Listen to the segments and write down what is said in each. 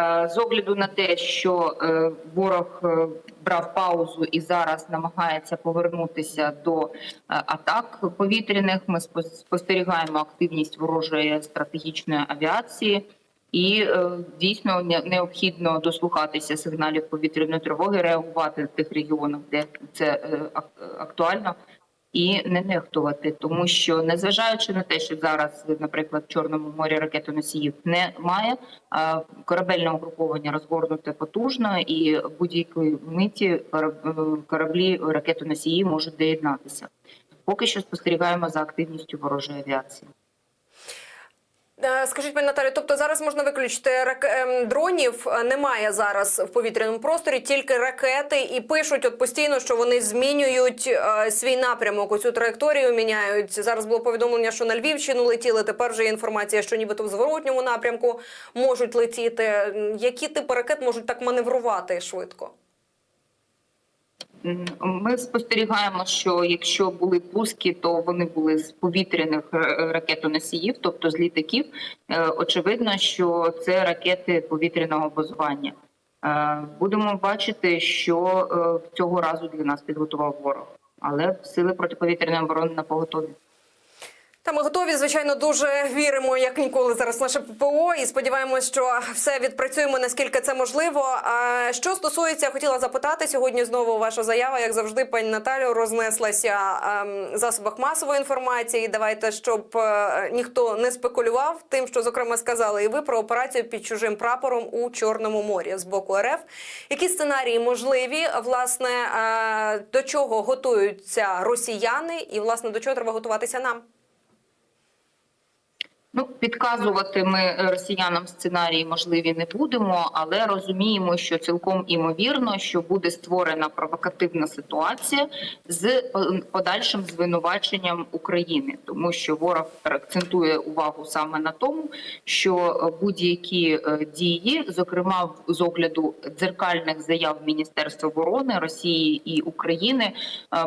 Е, З огляду на те, що е, ворог е, брав паузу і зараз намагається повернутися до атак повітряних, ми спос- спостерігаємо активність ворожої стратегічної авіації. І дійсно не- необхідно дослухатися сигналів повітряної тривоги, реагувати в тих регіонах, де це актуально, і не нехтувати, тому що незважаючи на те, що зараз, наприклад, в Чорному морі ракетоносіїв немає, корабельне угруповання розгорнуте потужно, і будь-якої миті е, кораблі ракетоносії можуть доєднатися. Поки що спостерігаємо за активністю ворожої авіації. Е, Скажіть, пані Наталі, тобто зараз можна виключити рак... ем, дронів е, немає зараз в повітряному просторі, тільки ракети, і пишуть от постійно, що вони змінюють е, свій напрямок. Оцю траєкторію міняють. Зараз було повідомлення, що на Львівщину летіли. Тепер вже є інформація, що нібито в зворотньому напрямку можуть летіти. Які типи ракет можуть так маневрувати швидко? Ми спостерігаємо, що якщо були пуски, то вони були з повітряних е, ракетоносіїв, тобто з літаків. Е, Очевидно, що це ракети повітряного базування. Е, Будемо бачити, що е, цього разу для нас підготував ворог, але сили протиповітряної оборони на поготові. Та ми готові, звичайно, дуже віримо, як ніколи зараз наше ППО, і сподіваємось, що все відпрацюємо наскільки це можливо. А що стосується, хотіла запитати сьогодні. Знову ваша заява, як завжди, пані Наталю, рознеслася ем, в засобах масової інформації. Давайте, щоб е, ніхто не спекулював тим, що зокрема сказали, і ви про операцію під чужим прапором у Чорному морі з боку РФ. Які сценарії можливі? Власне, е, до чого готуються росіяни, і власне до чого треба готуватися нам? Ну, підказувати ми е, росіянам сценарії можливі не будемо, але розуміємо, що цілком імовірно, що буде створена провокативна ситуація з е, подальшим звинуваченням України, тому що ворог акцентує увагу саме на тому, що будь-які е, дії, зокрема з огляду дзеркальних заяв Міністерства оборони Росії і України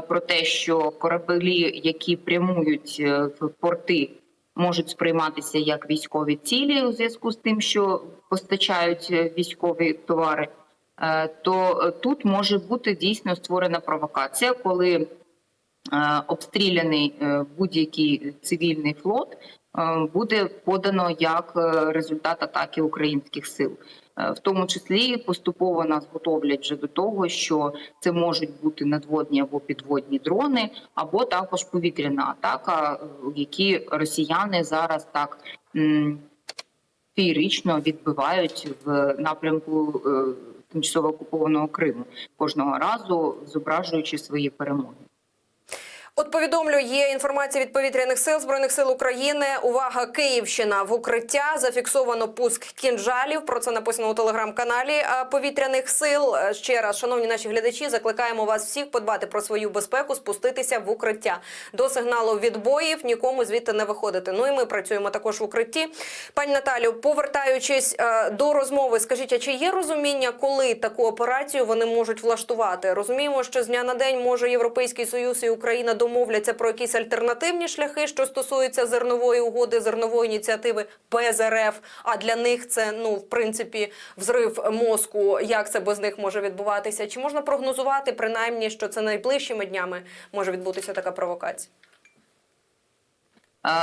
про те, що кораблі, які прямують в порти можуть сприйматися як військові цілі у зв'язку з тим, що постачають е, військові товари, е, то е, тут може бути дійсно створена провокація, коли обстріляний будь-який цивільний флот буде подано як результат атаки українських сил. Е, В тому числі поступово нас готовлять вже до того, що це можуть бути надводні або підводні дрони, або також повітряна атака, е, які росіяни зараз так м, феєрично відбивають в напрямку е, тимчасово окупованого Криму кожного разу, зображуючи свої перемоги. От повідомлю, є інформація від повітряних сил збройних сил України. Увага, Київщина в укриття. Зафіксовано пуск кінжалів. Про це написано у телеграм-каналі е, повітряних сил. Е, Ще раз, шановні наші глядачі, закликаємо вас всіх подбати про свою безпеку, спуститися в укриття. До сигналу відбоїв нікому звідти не виходити. Ну і ми працюємо також в укритті. Пані Наталю, повертаючись е, до розмови, скажіть, а чи є розуміння, коли таку операцію вони можуть влаштувати? Розуміємо, що з дня на день може Європейський Союз і Україна домовляться про якісь альтернативні шляхи, що стосуються зернової угоди, зернової ініціативи без. А для них це ну в принципі взрив мозку. Як це без них може відбуватися? Чи можна прогнозувати принаймні, що це найближчими днями може відбутися така провокація?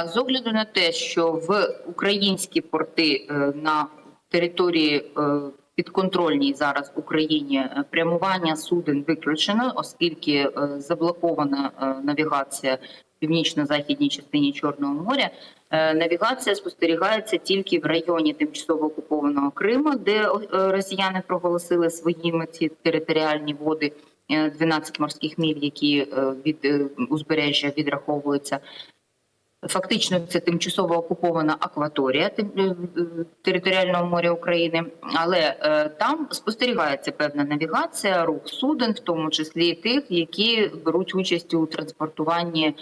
З огляду на те, що в українські порти е, на території е, підконтрольній зараз Україні е, прямування суден виключено, оскільки е, заблокована е, навігація в північно-західній частині Чорного моря. Навігація спостерігається тільки в районі тимчасово окупованого Криму, де росіяни проголосили своїми ці територіальні води. е, 12 морських міль, які від узбережжя відраховуються. Фактично, це тимчасово окупована акваторія е, територіального моря України, але е, там спостерігається певна навігація, рух суден, в тому числі тих, які беруть участь у транспортуванні е,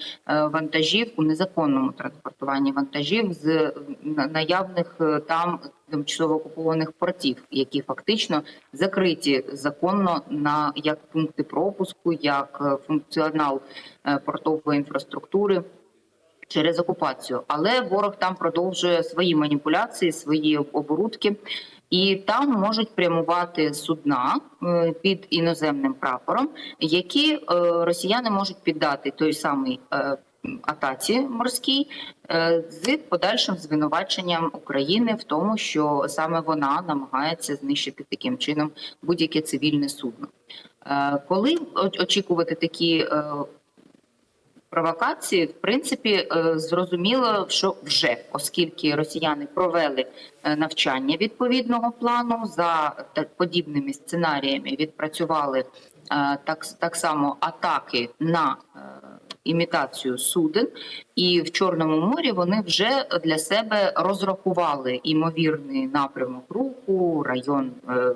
вантажів у незаконному транспортуванні вантажів з наявних там тимчасово окупованих портів, які фактично закриті законно на як пункти пропуску, як функціонал портової інфраструктури через окупацію. Але ворог там продовжує свої маніпуляції, свої оборудки. і там можуть прямувати судна е, під іноземним прапором, які е, росіяни можуть піддати той самий е, атаці морській з подальшим звинуваченням України в тому, що саме вона намагається знищити таким чином будь-яке цивільне судно. Коли очікувати такі провокації, в принципі, е, зрозуміло, що вже, оскільки росіяни провели е, навчання відповідного плану за подібними сценаріями, відпрацювали е, так, так само атаки на імітацію суден, і в Чорному морі вони вже для себе розрахували імовірний напрямок руху, район е,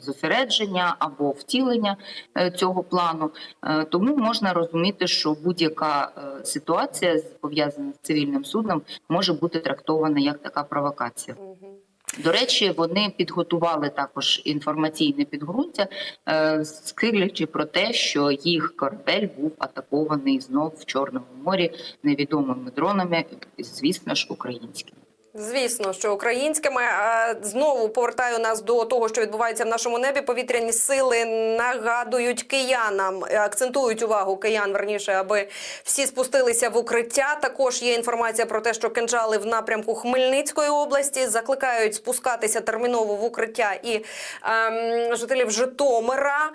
зосередження або втілення е, цього плану. Е, Тому можна розуміти, що будь-яка ситуація пов'язана з цивільним судном може бути трактована як така провокація. До речі, вони підготували також інформаційне підґрунтя, е, скиглячи про те, що їх корабель був атакований знов в Чорному морі невідомими дронами, звісно ж, українськими. Звісно, що українськими знову повертаю нас до того, що відбувається в нашому небі. Повітряні сили нагадують киянам, е, акцентують увагу киян верніше, аби всі спустилися в укриття. Також є інформація про те, що кинджали в напрямку Хмельницької області закликають спускатися терміново в укриття і ем, жителів Житомира.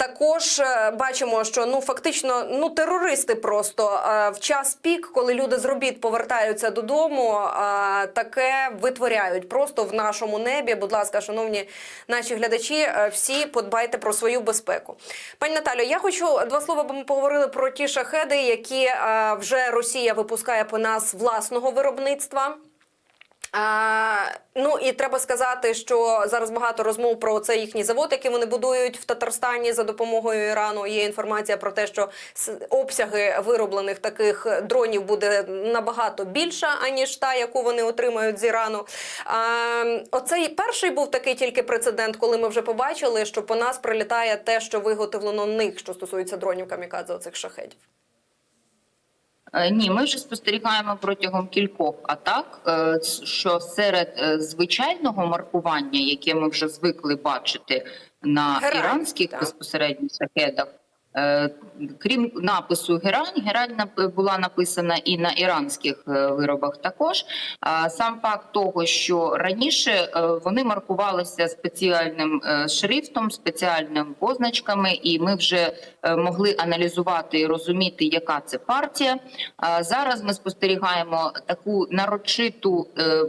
Також е, бачимо, що ну фактично ну терористи просто е, в час пік, коли люди з робіт повертаються додому, е, таке витворяють просто в нашому небі. Будь ласка, шановні наші глядачі, всі подбайте про свою безпеку. Пані Наталю, я хочу два слова, бо ми поговорили про ті шахеди, які вже Росія випускає по нас власного виробництва. А, ну і треба сказати, що зараз багато розмов про цей їхній завод, який вони будують в Татарстані за допомогою Ірану. Є інформація про те, що обсяги вироблених таких дронів буде набагато більша аніж та, яку вони отримають з Ірану. А, оцей перший був такий тільки прецедент, коли ми вже побачили, що по нас прилітає те, що виготовлено них, що стосується дронів камікадзе, оцих шахедів. Е, Ні, ми вже спостерігаємо протягом кількох атак, е, що серед е, звичайного маркування, яке ми вже звикли бачити на Герань, іранських так. безпосередньо шахедах, крім напису герань, герань була написана і на іранських е, виробах також. Сам факт того, що раніше е, вони маркувалися спеціальним е, шрифтом, спеціальними позначками, і ми вже е, могли аналізувати і розуміти, яка це партія. Зараз ми спостерігаємо таку нарочиту е,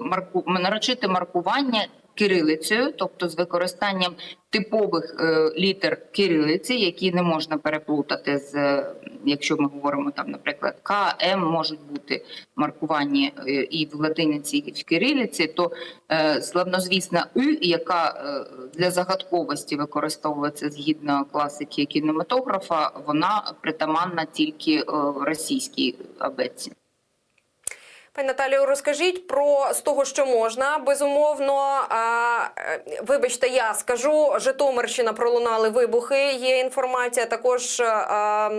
нарочите маркування кирилицею, тобто з використанням типових е, літер кирилиці, які не можна переплутати з е, якщо ми говоримо там, наприклад, К, М можуть бути маркувані е, і в латиниці, і в кирилиці, то славнозвісна Ü, яка для загадковості використовується згідно класики кінематографа, вона притаманна тільки російській абетці. Пані Наталію, розкажіть про з того, що можна. Безумовно, а, е, вибачте, я скажу. Житомирщина пролунали вибухи. Є інформація. Також а,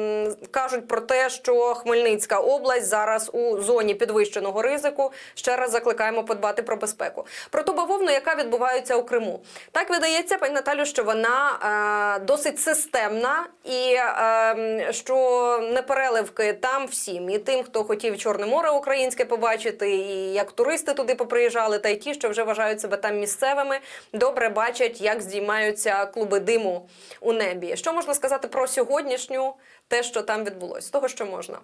кажуть про те, що Хмельницька область зараз у зоні підвищеного ризику. Ще раз закликаємо подбати про безпеку. Про ту бавовну, яка відбувається у Криму. Так видається, пані Наталю, що вона е, досить системна і е, м, що непереливки там всім, і тим, хто хотів Чорне море українське побачити, і як туристи туди поприїжджали, та й ті, що вже вважають себе там місцевими, добре бачать, як здіймаються клуби диму у небі. Що можна сказати про сьогоднішню те, що там відбулось? З того, що можна.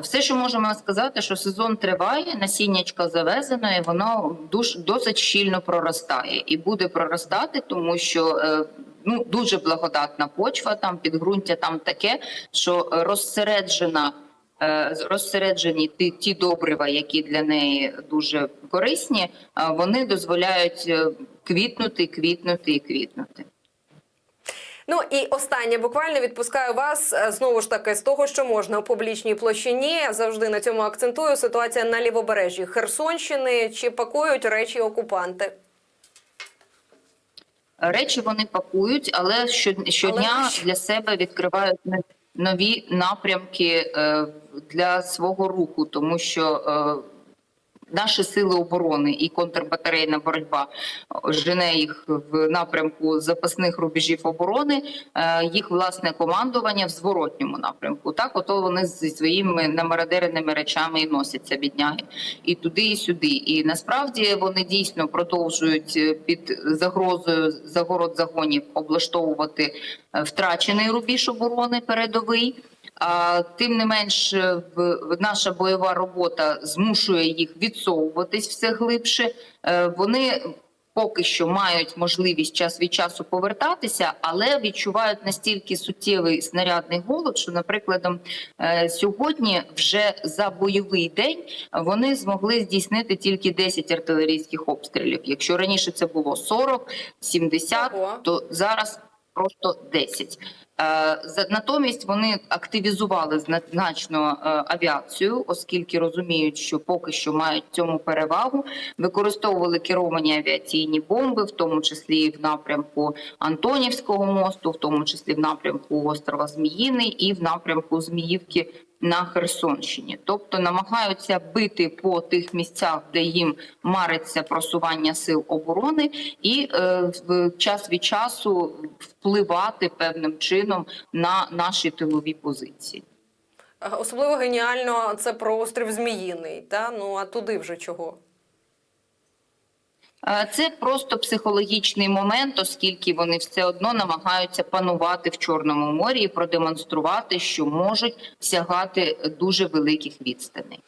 Все, що можемо сказати, що сезон триває, насіннячко завезено, і воно дуж, досить щільно проростає і буде проростати, тому що е, ну дуже благодатна почва, там підґрунтя там таке, що розсереджена. Е, Розсереджені ті, ті добрива, які для неї дуже корисні, е, вони дозволяють е, квітнути, квітнути і квітнути. Ну і останнє буквально відпускаю вас знову ж таки з того, що можна у публічній площині. Завжди на цьому акцентую. Ситуація на лівобережжі Херсонщини. Чи пакують речі окупанти? Речі вони пакують, але щодня Але для себе відкривають нові напрямки для свого руху, тому що е, наші сили оборони і контрбатарейна боротьба жене їх в напрямку запасних рубежів оборони, е, їх власне командування в зворотньому напрямку. Так, ото вони зі своїми намарадереними речами і носяться бідняги і туди, і сюди. І насправді вони дійсно продовжують е, під загрозою загород загонів облаштовувати втрачений рубіж оборони передовий. Тим не менш, е, наша бойова робота змушує їх відсовуватись все глибше. Е, Вони поки що мають можливість час від часу повертатися, але відчувають настільки суттєвий снарядний голод, що, наприклад, е, сьогодні вже за бойовий день вони змогли здійснити тільки 10 артилерійських обстрілів. Якщо раніше це було 40, 70, Ого. то зараз просто 10. Е, Натомість вони активізували значно е, авіацію, оскільки розуміють, що поки що мають цьому перевагу. Використовували керовані авіаційні бомби, в тому числі в напрямку Антонівського мосту, в тому числі в напрямку острова Зміїний і в напрямку Зміївки на Херсонщині, тобто намагаються бити по тих місцях, де їм мариться просування сил оборони, і е, в час від часу впливати певним чином на наші тилові позиції. Е, Особливо геніально це про острів Зміїний. Та ну а туди вже чого? Е, Це просто психологічний момент, оскільки вони все одно намагаються панувати в Чорному морі і продемонструвати, що можуть сягати дуже великих відстаней.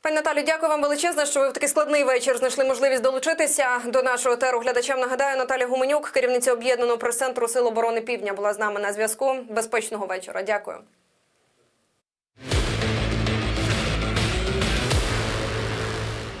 Пані Наталю, дякую вам величезне, що ви в такий складний вечір знайшли можливість долучитися до нашого теру. Глядачам нагадаю, Наталя Гуменюк, керівниця об'єднаного прес-центру Сил оборони Півдня, була з нами на зв'язку. Безпечного вечора. Дякую.